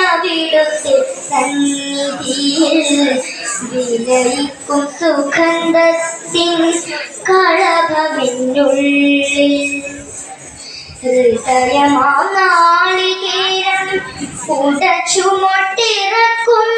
അവിടുത്തെ സന്നിധിയിൽ വിലയിക്കും സുഗന്ധത്തിൻ കളഭമെന്നുള്ളിൽ ഹൃദയമാളികേരം ഉടച്ചുമൊട്ടിറക്കുമ്പോൾ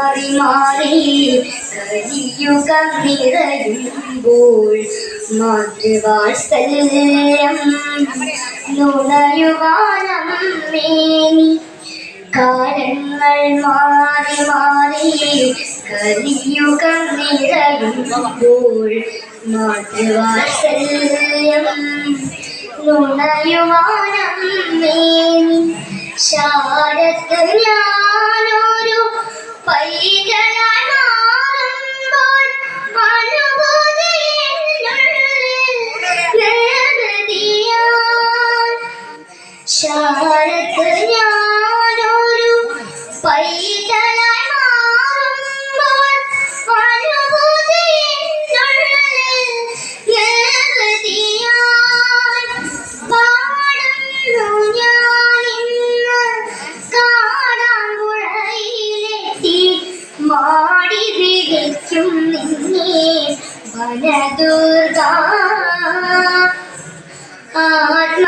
മാറി മാറി കരിയുഗം നിറയുമ്പോൾ മാതൃവാത്സല്യം നുണയുവാനമ്മേനി കാലങ്ങൾ മാറി മാറി കലിയുഗം നിറയുമ്പോൾ മാതൃവാത്സല്യം നുണയുവാനമ്മേനി മേനി ശാരത്ത് ഞാനൊരു വിളിക്കും നിന്നെ വനദുർഗ അരുൾ